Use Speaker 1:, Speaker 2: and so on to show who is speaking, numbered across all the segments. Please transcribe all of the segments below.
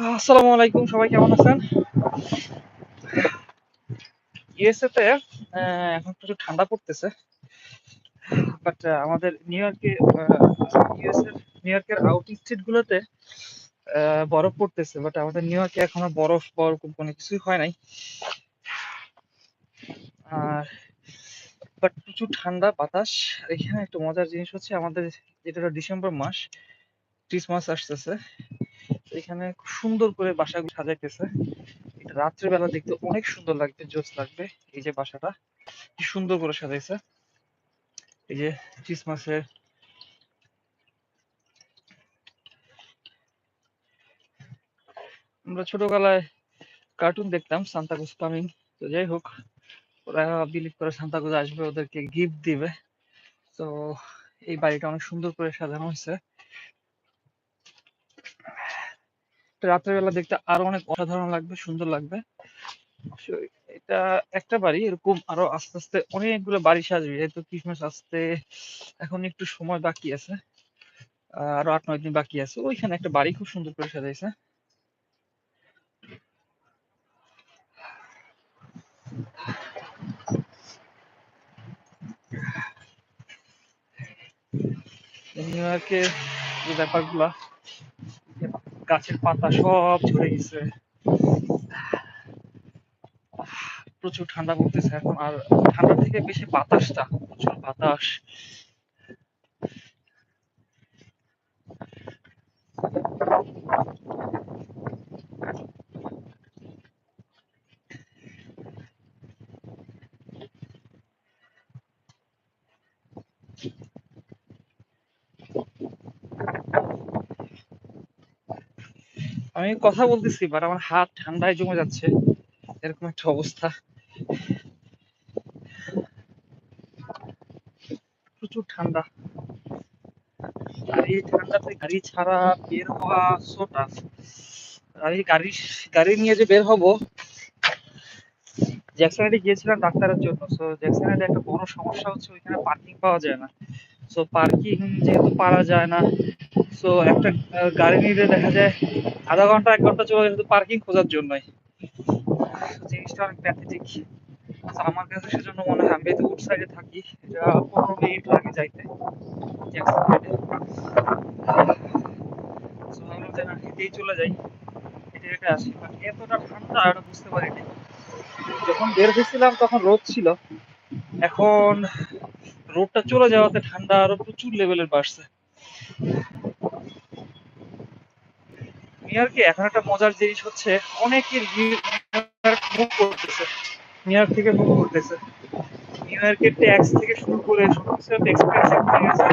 Speaker 1: আসসালামু আলাইকুম, সবাই কেমন আছেন? ইউএসএ তে এখন প্রচুর ঠান্ডা পড়তেছে। বাট আমাদের নিউ ইয়র্কে ইউএস নিউ ইয়র্কের আউট স্টেট গুলোতে বরফ পড়তেছে। বাট আমাদের নিউ ইয়র্কে এখনও বরফ বরফ কোনো কিছুই হয় নাই। আর বাট প্রচুর ঠান্ডা বাতাস। এখানে একটা মজার জিনিস হচ্ছে আমাদের, যেটা ডিসেম্বর মাস ক্রিসমাস আসতেছে। এখানে খুব সুন্দর করে বাসাগুলো সাজাইতেছে। এটা রাত্রের বেলা দেখতে অনেক সুন্দর লাগবে, জোস লাগবে, এই যে বাসাটা। কি সুন্দর করে সাজাইছে। এই যে ক্রিসমাসের আমরা ছোটবেলায় কার্টুন দেখতাম সান্তাক্লজ কামিং তো যাই হোক, ওরা বিলিভ করে সান্তাক্লজ আসবে, ওদেরকে গিফট দিবে। তো এই বাড়িটা অনেক সুন্দর করে সাজানো হয়েছে। রাতের বেলা দেখতে আরও অনেক অসাধারণ লাগবে, সুন্দর লাগবে। এটা একটা বাড়ি, এরকম আরও আস্তে আস্তে অনেকগুলো বাড়ি সাজবে, যেহেতু ক্রিসমাস আসতে এখন একটু সময় বাকি আছে আরও আট, নয় দিন বাকি আছে। ওইখানে একটা বাড়ি খুব সুন্দর করে সাজাইছে। নিউ ইয়র্কে যে ব্যাপারগুলা। গাছের পাতা সব ঝরে গেছে। প্রচুর ঠান্ডা পড়তেছে এখন, আর ঠান্ডা থেকে বেশি বাতাসটা প্রচুর বাতাস। আমি কথা বলতেছি বাট আমার হাত ঠান্ডায় জমে যাচ্ছে। এরকম একটা অবস্থা। প্রচুর ঠান্ডা। আর এই ঠান্ডাতে গাড়ি ছাড়া বের হওয়া সো টাফ এই গাড়ি গাড়ি নিয়ে যে বের হব জ্যাকসনাইডে গিয়েছিলাম ডাক্তারের জন্য। সো জ্যাকসনাইডে একটা বড় সমস্যা হচ্ছে ওইখানে পার্কিং পাওয়া যায় না। সো পার্কিং যেহেতু পারা যায় না সো একটা গাড়ি নিলে দেখা যায় আধা ঘণ্টা, এক ঘণ্টা চলে শুধু পার্কিং খোঁজার জন্যই। জিনিসটা অনেক প্যাথেটিক আমার কাছে সেজন্য মনে হয়, আমি যেহেতু উড সাইডে থাকি, এটা পনেরো মিনিট লাগে যাইতে। হেঁটেই চলে যাই। হেঁটে হেঁটে আসি বাট এতটা ঠান্ডা এটা বুঝতে পারিনি। যখন বের হয়েছিলাম, তখন রোদ ছিল। এখন রোদটা চলে যাওয়াতে ঠান্ডা আরও প্রচুর লেভেলের বাড়ছে। নিউ ইয়র্কে এখন একটা মজার জিনিস হচ্ছে অনেকের মুভ করতেছে। নিউ থেকে মুভ করতেছে। নিউ ইয়র্কের ট্যাক্স থেকে শুরু করে সবকিছু এক্সপেন্সিভ হয়ে গেছে।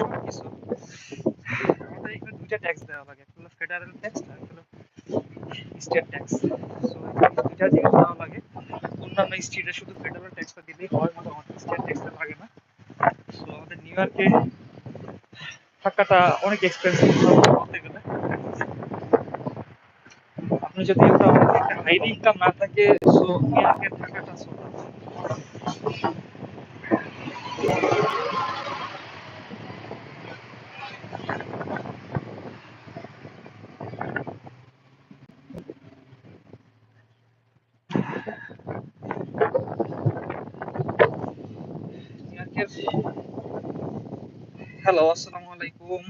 Speaker 1: সবকিছু আমাদের এখানে দুইটা ট্যাক্স দেওয়া লাগে একটা ফেডারেল ট্যাক্স আর একটা স্টেট ট্যাক্স দুইটা জিনিস দেওয়া লাগে অন্যান্য স্টেটে শুধু ফেডারেল ট্যাক্সটা দিলেই হয় মানে আমাদের স্টেট ট্যাক্সটা লাগে না। সো আমাদের নিউ ইয়র্কে থাকাটা অনেক এক্সপেন্সিভ বলতে গেলে আপনি যদি একটা একটা হাইলি ইনকাম না থাকে সো নিউ ইয়র্কে থাকাটা so tough। নিউ ইয়র্কের হ্যালো আসসালামু আলাইকুম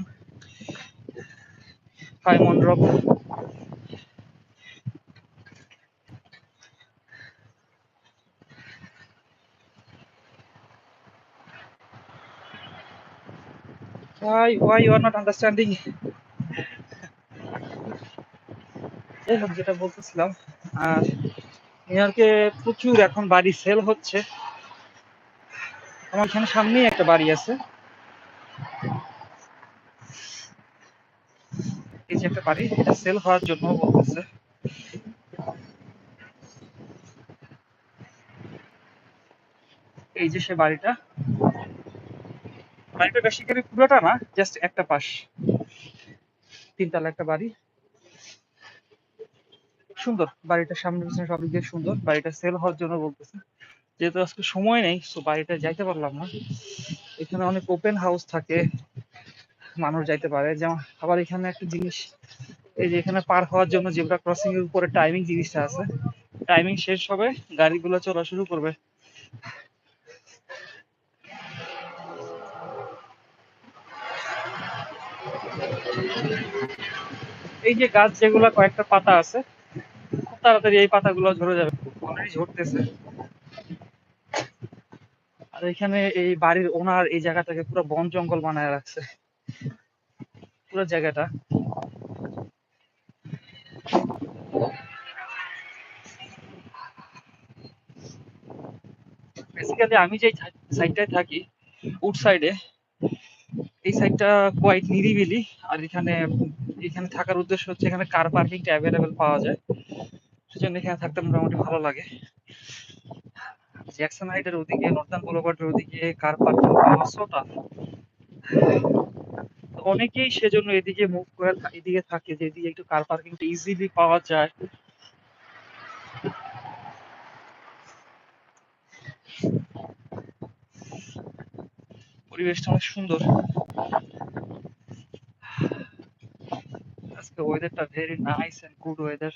Speaker 1: hi মনরব hi why you are not understanding যাই হোক, যেটা বলতেছিলাম, আর নিউ ইয়র্কে প্রচুর এখন বাড়ি সেল হচ্ছে। আমার এখানে সামনেই একটা বাড়ি আছে। এই যে একটা বাড়ি এটা সেল হওয়ার জন্য বলতেছে। এই যে সে বাড়িটা। বাড়িটা পুরোটা না জাস্ট একটা পাশ। তিনতলা একটা বাড়ি। সুন্দর, বাড়িটার সামনে পিছনে সব দিক সুন্দর। বাড়িটা সেল হওয়ার জন্য বলতেছে। যেহেতু আজকে সময় নেই তো বাড়িটা যাইতে পারলাম না। এখানে অনেক ওপেন হাউস থাকে। মানুষ যাইতে পারে। যেমন আবার এখানে একটা জিনিস, এই যে এখানে পার হওয়ার জন্য জেব্রা ক্রসিং এর উপরে টাইমিং জিনিসটা আছে। টাইমিং শেষ হবে, গাড়িগুলো চলা শুরু করবে। এই যে গাছ যেগুলো কয়েকটা পাতা আছে, খুব তাড়াতাড়ি এই পাতাগুলো ঝরে যাবে। অলরেডি ঝরতেছে। আর এখানে এই বাড়ির ওনার এই জায়গাটাকে পুরো বন জঙ্গল বানায় রাখছে। পুরো জায়গাটা। বেসিক্যালি আমি যে সাইডটায় থাকি উড সাইডে এই সাইডটা কোয়াইট নিরিবিলি। আর এখানে এখানে থাকার উদ্দেশ্য হচ্ছে এখানে কার পার্কিংটা অ্যাভেলেবেল পাওয়া যায়। সেজন্য এখানে থাকতে মোটামুটি ভালো লাগে। জ্যাকসন হাইটের ওদিকে নর্দার্ন বুলেভার্ডের ওদিকে কার পার্কিং পাওয়া অনেকেই সেজন্য এদিকে মুভ করে এদিকে থাকে যে এদিকে একটু কার পার্কিংটা ইজিলি পাওয়া যায়। পরিবেশটা অনেক সুন্দর। আজকে ওয়েদারটা very nice and good weather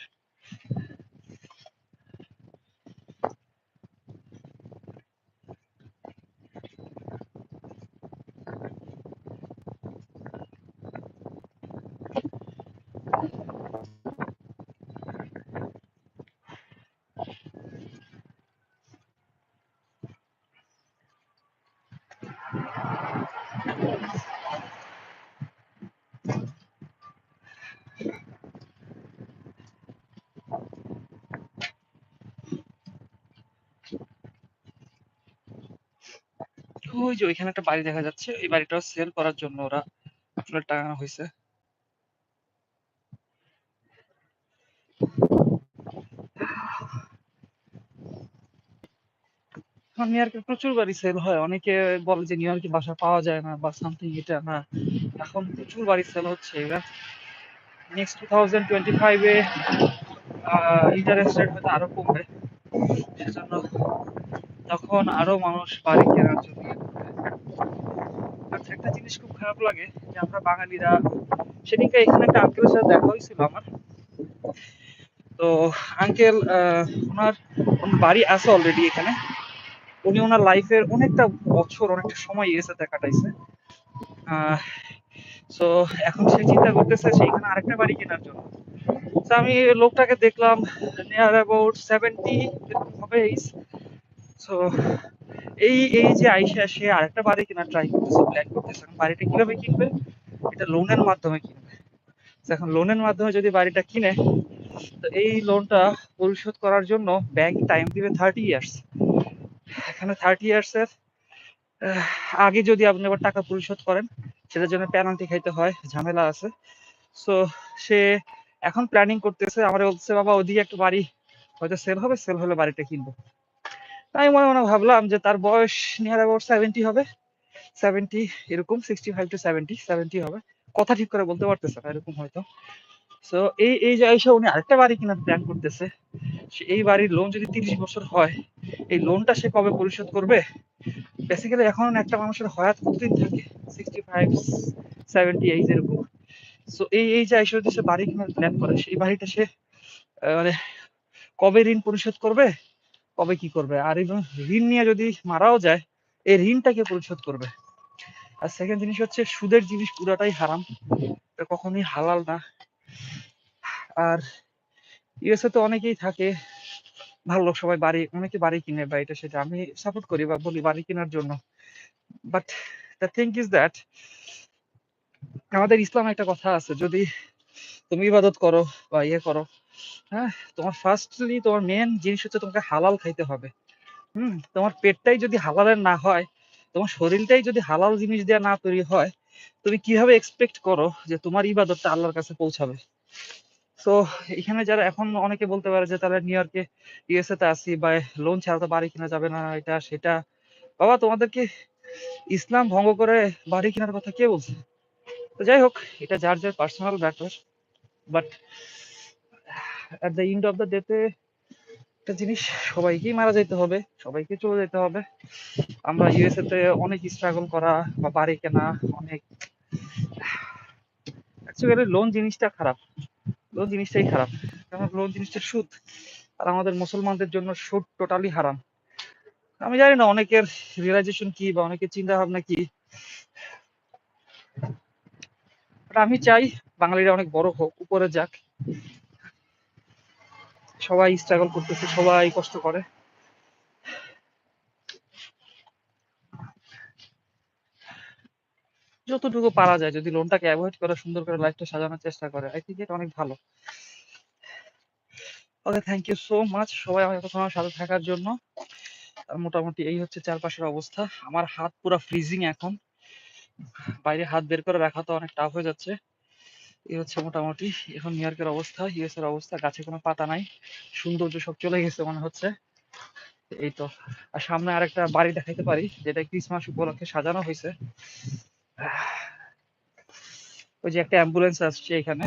Speaker 1: ওই যে ওইখানে একটা বাড়ি দেখা যাচ্ছে, এই বাড়িটাও সেল করার জন্য ওরা আসলে টাঙানো হয়েছে নিউ ইয়র্কে প্রচুর বাড়ি সেল হয়, অনেকে বলে যে নিউ ইয়র্কে বাসা পাওয়া যায় না বা সামথিং এটা না। এখন প্রচুর বাড়ি সেল হচ্ছে এবার নেক্সট টু থাউজেন্ড টোয়েন্টি ফাইভে ইন্টারেস্ট রেট হয়তো আরও কমবে, সেজন্য তখন আরও মানুষ বাড়ি কেনার জন্য আচ্ছা একটা জিনিস খুব খারাপ লাগে যে আমরা বাঙালিরা, সেদিনকে এখানে একটা আঙ্কেলের সাথে দেখা হয়েছিল আমার। তো আঙ্কেল ওনার বাড়ি আছে অলরেডি এখানে। উনি ওনার লাইফের অনেকটা বছর, অনেকটা সময় এর সাথে কাটাইছে। সো এখন সে চিন্তা করতেছে সে এখানে আরেকটা বাড়ি কেনার জন্য। আমি লোকটাকে দেখলাম নিয়ার অ্যাবাউট সেভেন্টি হবে সো এই এই যে আইসা সে আরেকটা বাড়ি কেনার ট্রাই করতেছে প্ল্যান করতেছে। বাড়িটা কীভাবে কিনবে? এটা লোনের মাধ্যমে কিনবে। এখন লোনের মাধ্যমে যদি বাড়িটা কিনে তো এই লোনটা পরিশোধ করার জন্য ব্যাংক টাইম দিবে থার্টি ইয়ার্স এখানে থার্টি ইয়ার্স এর আহ, আগে যদি আপনি আবার টাকা পরিশোধ করেন সেটার জন্য পেনাল্টি খাইতে হয় ঝামেলা আছে। সো সে এখন প্ল্যানিং করতেছে আমার বলছে বাবা ওদিকে একটা বাড়ি হয়তো সেল হবে সেল হলে বাড়িটা কিনবো। তাই মনে মনে ভাবলাম যে তার বয়স নিয়ার অ্যাবাউট সেভেন্টি হবে। সেভেন্টি এরকম sixty five to seventy seventy হবে। কথা ঠিক করে বলতে পারতেছে না, এরকম হয়তো। সো এই এই যে এসে উনি আরেকটা বাড়ি কেনার প্ল্যান করতেছে। এই বাড়ির লোন যদি তিরিশ বছর হয়, এই লোনটা সে কবে পরিশোধ করবে? বেসিক্যালি এখন একটা মানুষের হয়াত কতদিন থাকে? সিক্সটি ফাইভ সেভেন্টি এইজ এরকম। সো এই এই যে এসে যদি সে বাড়ি কেনার প্ল্যান করে সেই বাড়িটা সে মানে কবে ঋণ পরিশোধ করবে? কবে কি করবে? আর এবং ঋণ নিয়ে যদি মারাও যায়, এই ঋণটাকে পরিশোধ করবে? আর সেকেন্ড জিনিস হচ্ছে, সুদের জিনিস পুরাটাই হারাম। কখনোই হালাল না। আর ইউএসএ তো অনেকেই থাকে, ভালো লোক, সবাই বাড়ি, অনেকে বাড়ি কিনে বা এটা সেটা। আমি সাপোর্ট করি বা বলি বাড়ি কেনার জন্য। But the thing is that আমাদের ইসলামে একটা কথা আছে, যদি তুমি ইবাদত করো বা ইয়ে করো হ্যাঁ তোমার ফার্স্টলি তোমার মেন জিনিস হচ্ছে তোমাকে হালাল খাইতে হবে। হুম, তোমার পেটটাই যদি হালালের না হয়, তোমার শরীরটাই যদি হালাল জিনিস দিয়ে না তৈরি হয়, তুমি কীভাবে এক্সপেক্ট করো যে তোমার ইবাদতটা আল্লাহর কাছে পৌঁছাবে? তো এখানে যারা এখন অনেকে বলতে পারে যে তারা নিউ ইয়র্কে ইউএসএ তে আসি বা লোন ছাড়া তো বাড়ি কেনা যাবে না, এটা সেটা। বাবা, তোমাদেরকে ইসলাম ভঙ্গ করে বাড়ি কেনার কথা কে বলছে? তো যাই হোক, এটা যার যার পার্সোনাল ব্যাপার। But at the end of the ডেতে একটা জিনিস সবাইকেই মারা যেতে হবে, সবাইকে চলে যেতে হবে। আমরা ইউএসএ তে অনেক স্ট্রাগল করা বা বাড়ি কেনা, অনেক অ্যাকচুয়ালি লোন জিনিসটা খারাপ। লোন জিনিসটাই খারাপ। কারণ লোন জিনিসটা সুদ, আর আমাদের মুসলমানদের জন্য সুদ টোটালি হারাম। আমি জানি না অনেকের রিয়েলাইজেশন কি বা অনেকের চিন্তা ভাবনা কি আমি চাই বাঙালিরা অনেক বড় হোক, উপরে যাক। সবাই স্ট্রাগল করতেছে, সবাই কষ্ট করে। যতটুকু পারা যায়, যদি লোনটাকে অ্যাভয়েড করে, সুন্দর করে লাইফটা সাজানোর চেষ্টা করে আই থিঙ্ক এটা অনেক ভালো। Okay thank you so much সবাই আমার এতক্ষণ সাথে থাকার জন্য। আর মোটামুটি এই হচ্ছে চারপাশের অবস্থা। আমার হাত পুরো ফ্রিজিং এখন। বাইরে হাত বের করে রাখা তো অনেক টাফ হয়ে যাচ্ছে। এই হচ্ছে মোটামুটি। এখন নিউ ইয়র্কের অবস্থা ইউএস এর অবস্থা, গাছে কোনো পাতা নাই, সৌন্দর্য সব চলে গেছে মনে হচ্ছে। এই তো, আর সামনে আরেকটা বাড়ি দেখাইতে পারি, যেটা ক্রিসমাস উপলক্ষে সাজানো হয়েছে। ওই যে একটা অ্যাম্বুলেন্স আসছে এখানে।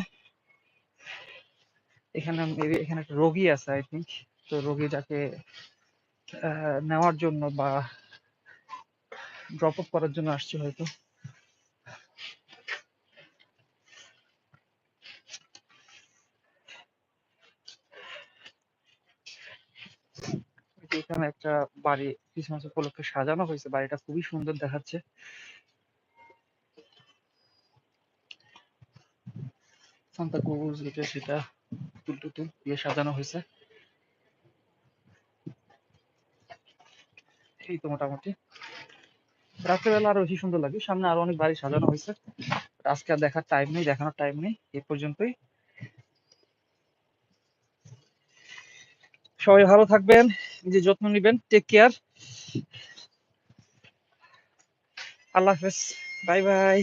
Speaker 1: এখানে maybe এখানে একটা রোগী আছে আই থিঙ্ক তো রোগীটাকে নেওয়ার জন্য বা ড্রপ আপ করার জন্য আসছে হয়তো। এখানে একটা বাড়ি ক্রিসমাস উপলক্ষে সাজানো হয়েছে। বাড়িটা খুবই সুন্দর দেখাচ্ছে। সান্তা ক্রুজ এটা সেটা টুতুল দিয়ে সাজানো হয়েছে। এই তো মোটামুটি। রাত্রেবেলা আরও বেশি সুন্দর লাগে। সামনে আরও অনেক বাড়ি সাজানো হয়েছে। আজকে আর দেখার টাইম নেই, দেখানোর টাইম নেই। এ পর্যন্তই। সবাই ভালো থাকবেন নিজের যত্ন নেবেন টেক কেয়ার আল্লাহ হাফেজ বাই বাই